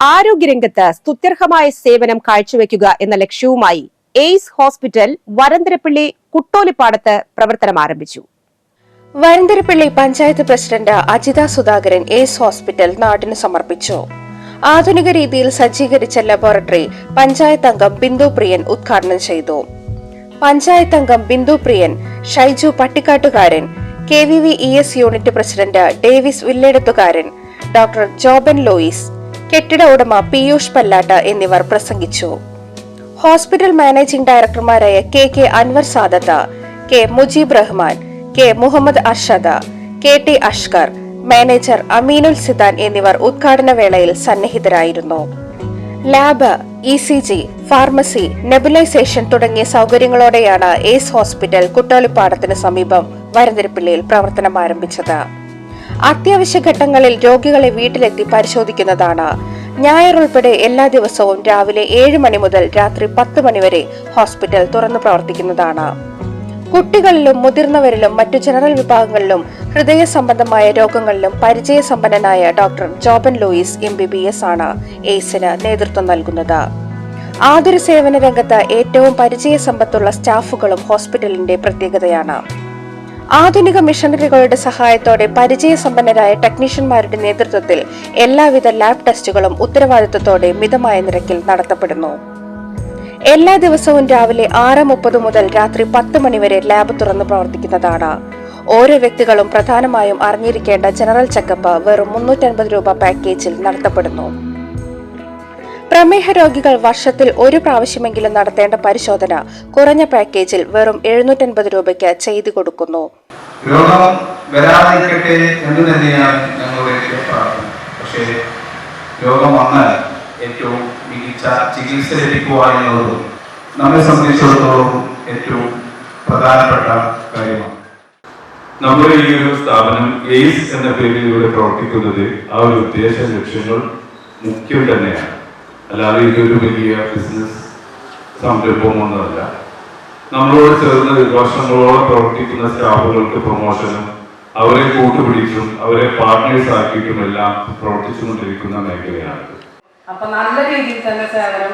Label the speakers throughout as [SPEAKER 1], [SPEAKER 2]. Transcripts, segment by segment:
[SPEAKER 1] ആരോഗ്യരംഗത്ത് സ്തുത്യർഹമായ സേവനം കാഴ്ചവെക്കുക എന്ന ലക്ഷ്യവുമായി എയ്സ് ഹോസ്പിറ്റൽ വരന്തരപ്പള്ളി കുട്ടോലിപ്പാടത്ത് പ്രവർത്തനം ആരംഭിച്ചു.
[SPEAKER 2] Varantharappally panchayat president Ajitha Sudhakaran Ace hospital നാടിന് സമർപ്പിച്ചു. ആധുനിക രീതിയിൽ സജ്ജീകരിച്ച ലബോറട്ടറി പഞ്ചായത്ത് അംഗം ബിന്ദു പ്രിയൻ ഉദ്ഘാടനം ചെയ്തു. പഞ്ചായത്ത് അംഗം Bindu Priyan Shaiju Pattikkattukaran K V V E S unit president Davis Villedathukaran doctor Joban Lois കെട്ടിട ഉടമ പീയൂഷ് പല്ലാട്ട് എന്നിവർ പ്രസംഗിച്ചു. Hospital managing ഡയറക്ടർമാരായ K K Anwar Sadath K Mujeeb Rahman K Muhammad Arshad K T Ashkar manager Ameenul Sidan എന്നിവർ ഉദ്ഘാടന വേളയിൽ സന്നിഹിതരായിരുന്നു. Lab E C G pharmacy nebulisation തുടങ്ങിയ സൗകര്യങ്ങളോടെയാണ് എയ്സ് ഹോസ്പിറ്റൽ കുട്ടാലിപ്പാടത്തിന് സമീപം വരന്തരപ്പിള്ളിയിൽ പ്രവർത്തനം ആരംഭിച്ചത്. അത്യാവശ്യ ഘട്ടങ്ങളിൽ രോഗികളെ വീട്ടിലെത്തി പരിശോധിക്കുന്നതാണ്. ഞായർ ഉൾപ്പെടെ എല്ലാ ദിവസവും രാവിലെ ഏഴ് മണി മുതൽ രാത്രി പത്ത് മണിവരെ ഹോസ്പിറ്റൽ തുറന്നു പ്രവർത്തിക്കുന്നതാണ്. കുട്ടികളിലും മുതിർന്നവരിലും മറ്റു ജനറൽ വിഭാഗങ്ങളിലും ഹൃദയ സംബന്ധമായ രോഗങ്ങളിലും പരിചയ സമ്പന്നനായ doctor Joban Louis M B B S ആണ് എയ്സിന് നേതൃത്വം നൽകുന്നത്. ആതുര സേവന രംഗത്ത് ഏറ്റവും പരിചയ സമ്പത്തുള്ള സ്റ്റാഫുകളും ഹോസ്പിറ്റലിന്റെ പ്രത്യേകതയാണ്. ആധുനിക മിഷനറികളുടെ സഹായത്തോടെ പരിചയസമ്പന്നരായ ടെക്നീഷ്യന്മാരുടെ നേതൃത്വത്തിൽ എല്ലാവിധ ലാബ് ടെസ്റ്റുകളും ഉത്തരവാദിത്തത്തോടെ മിതമായ നിരക്കിൽ നടത്തപ്പെടുന്നു. എല്ലാ ദിവസവും രാവിലെ ആറ് മുപ്പത് മുതൽ രാത്രി പത്ത് മണിവരെ ലാബ് തുറന്നു പ്രവർത്തിക്കുന്നതാണ്. ഓരോ വ്യക്തികളും പ്രധാനമായും അറിഞ്ഞിരിക്കേണ്ട ജനറൽ ചെക്കപ്പ് വെറും മുന്നൂറ്റൻപത് രൂപ പാക്കേജിൽ നടത്തപ്പെടുന്നു. പ്രമേഹ രോഗികൾ വർഷത്തിൽ ഒരു പ്രാവശ്യമെങ്കിലും നടത്തേണ്ട പരിശോധന കുറഞ്ഞ പാക്കേജിൽ വെറും എഴുന്നൂറ്റൻപത് രൂപയ്ക്ക് ചെയ്തു കൊടുക്കുന്നു.
[SPEAKER 3] രോഗം വരാതിരിക്കട്ടെ എന്ന് തന്നെയാണ് ഞങ്ങളുടെ പ്രാർത്ഥന. പക്ഷേ രോഗം വന്നാൽ ഏറ്റവും മികച്ച ചികിത്സ ലഭിക്കുക എന്നുള്ളതും നമ്മെ സംബന്ധിച്ചിടത്തോളം ഏറ്റവും പ്രധാനപ്പെട്ട കാര്യമാണ്.
[SPEAKER 4] നമ്മുടെ ഈ ഒരു സ്ഥാപനം എയ്സ് എന്ന പേരിൽ ഇവിടെ പ്രവർത്തിക്കുന്നത് ആ ഒരു ഉദ്ദേശ ലക്ഷ്യങ്ങൾ മുഖ്യം തന്നെയാണ്. അല്ലാതെ ഇതൊരു വലിയ ബിസിനസ് സംരംഭമൊന്നുമല്ല നമ്മളോട് ചേർന്ന് വർഷങ്ങളോളം പ്രവർത്തിക്കുന്ന സ്റ്റാഫുകൾക്ക് പ്രൊമോഷനും അവരെ കൂട്ടുപിടിച്ചും അവരെ പാർട്ട്നേഴ്സ് ആക്കിയിട്ടും എല്ലാം പ്രവർത്തിച്ചുകൊണ്ടിരിക്കുന്ന മേഖലയാണ്.
[SPEAKER 5] അപ്പൊ നല്ല രീതിയിൽ തന്നെ സേവനം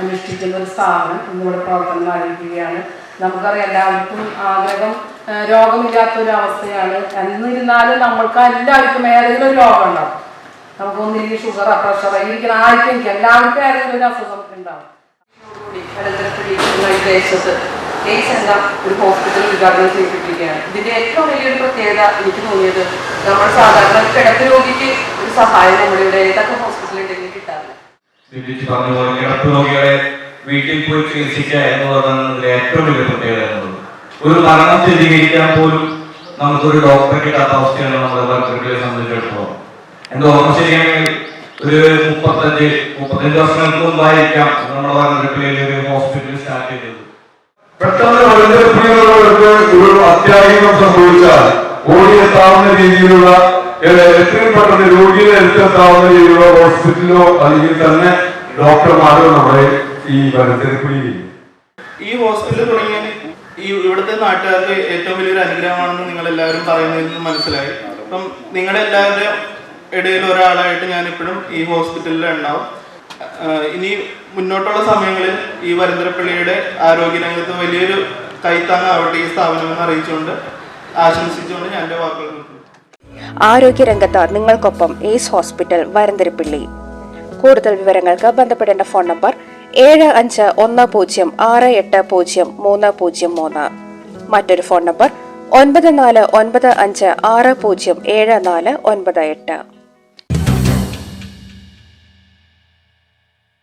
[SPEAKER 5] അനുഷ്ഠിക്കുന്ന ഒരു സ്ഥാപനം ഇന്നിവിടെ പ്രവർത്തനം ആരംഭിക്കുകയാണ്. നമുക്കറിയാം എല്ലാവർക്കും ആഗ്രഹം ആഹ്, രോഗമില്ലാത്ത ഒരു അവസ്ഥയാണ് എന്നിരുന്നാലും നമ്മൾക്ക് എല്ലാവർക്കും ഏതെങ്കിലും ഒരു രോഗം ഉണ്ടാവും. നമുക്ക് ഒന്നില്ലെങ്കിൽ ഷുഗർ പ്രഷർ ഇരിക്കുന്ന ആർക്കും എല്ലാവർക്കും ആരെങ്കിലും ഒരു അസുഖം ഉണ്ടാവും.
[SPEAKER 6] കടന്തരപ്പള്ളി എന്ന ഈ ദേശത്ത് എന്ന ഒരു ഹോസ്പിറ്റൽ ഉദ്ഘാടനം ചെയ്തിട്ടിരിക്കുകയാണ്. ഇതിന്റെ ഏറ്റവും വലിയൊരു പ്രത്യേകത എനിക്ക് തോന്നിയത് നമ്മൾ സാധാരണ കിടപ്പ് രോഗിക്ക് ഒരു സഹായം നമ്മുടെ ഇവിടെ ഏതൊക്കെ ഹോസ്പിറ്റലിൽ കിട്ടാറില്ല.
[SPEAKER 7] വിളിച്ച് പറഞ്ഞു പോലെ കിടപ്പ് രോഗികളെ വീട്ടിൽ പോയി ചികിത്സിക്കുക എന്നുള്ളതാണ് ഇതിലെ ഏറ്റവും വലിയ പ്രത്യേകത എന്നുള്ളത്. ഒരു മരണം സ്ഥിരീകരിക്കാൻ പോലും നമുക്കൊരു ഡോക്ടറെ കിട്ടാത്ത അവസ്ഥയാണ് നമ്മുടെ വർക്കർകളെ സംബന്ധിച്ചിടത്തോളം. എന്റെ ഓർമ്മ ശരിയാണെങ്കിൽ ഒരു മുപ്പത്തഞ്ച് മുപ്പത്തഞ്ച് വർഷങ്ങൾക്ക് മുമ്പായിരിക്കാം നമ്മുടെ വർക്കർകളിൽ ഒരു ഹോസ്പിറ്റൽ സ്റ്റാർട്ട് ചെയ്തത്.
[SPEAKER 8] പെട്ടെന്ന് വലഞ്ഞെടുപ്പിക്കുന്നവർക്ക് ഒരു അത്യാഹിതം സംഭവിച്ചാൽ ഓടിയെത്താവുന്ന രീതിയിലുള്ള എത്രയും പെട്ടെന്ന് രോഗിയെ എടുത്തെത്താവുന്ന രീതിയിലുള്ള ഹോസ്പിറ്റലോ അല്ലെങ്കിൽ തന്നെ ഡോക്ടർമാരോ നമ്മുടെ ഈ വലഞ്ഞെടുപ്പിൽ
[SPEAKER 9] ഈ ഹോസ്പിറ്റൽ തുടങ്ങിയ ഈ ഇവിടുത്തെ നാട്ടുകാർക്ക് ഏറ്റവും വലിയൊരു അനുഗ്രഹമാണെന്ന് നിങ്ങൾ എല്ലാവരും പറയുന്നതിൽ നിന്ന് മനസ്സിലായി. അപ്പം നിങ്ങളുടെ എല്ലാവരുടെയും ഇടയിൽ ഒരാളായിട്ട് ഞാൻ ഇപ്പോഴും ഈ ഹോസ്പിറ്റലിൽ ഉണ്ടാവും ഇനി മുന്നോട്ടുള്ള സമയങ്ങളിൽ ഈ വരന്തരപ്പള്ളിയുടെ ആരോഗ്യരംഗത്ത് വലിയൊരു കൈത്താങ്ങാവട്ടെ ഈ സ്ഥാപനം എന്ന് അറിയിച്ചുകൊണ്ട് ആശംസിച്ചുകൊണ്ട് ഞാൻ എന്റെ വാക്കുകൾ ആരോഗ്യ
[SPEAKER 2] ആരോഗ്യരംഗത്ത് നിങ്ങൾക്കൊപ്പം എയ്സ് ഹോസ്പിറ്റൽ വരന്തരപ്പിള്ളി കൂടുതൽ വിവരങ്ങൾക്ക് ബന്ധപ്പെടേണ്ട ഫോൺ നമ്പർ ഏഴ് അഞ്ച് ഒന്ന് പൂജ്യം ആറ് എട്ട് പൂജ്യം മൂന്ന് പൂജ്യം മൂന്ന്. മറ്റൊരു ഫോൺ നമ്പർ ഒൻപത് നാല് ഒൻപത് അഞ്ച് ആറ് പൂജ്യം ഏഴ് നാല് ഒൻപത് എട്ട്.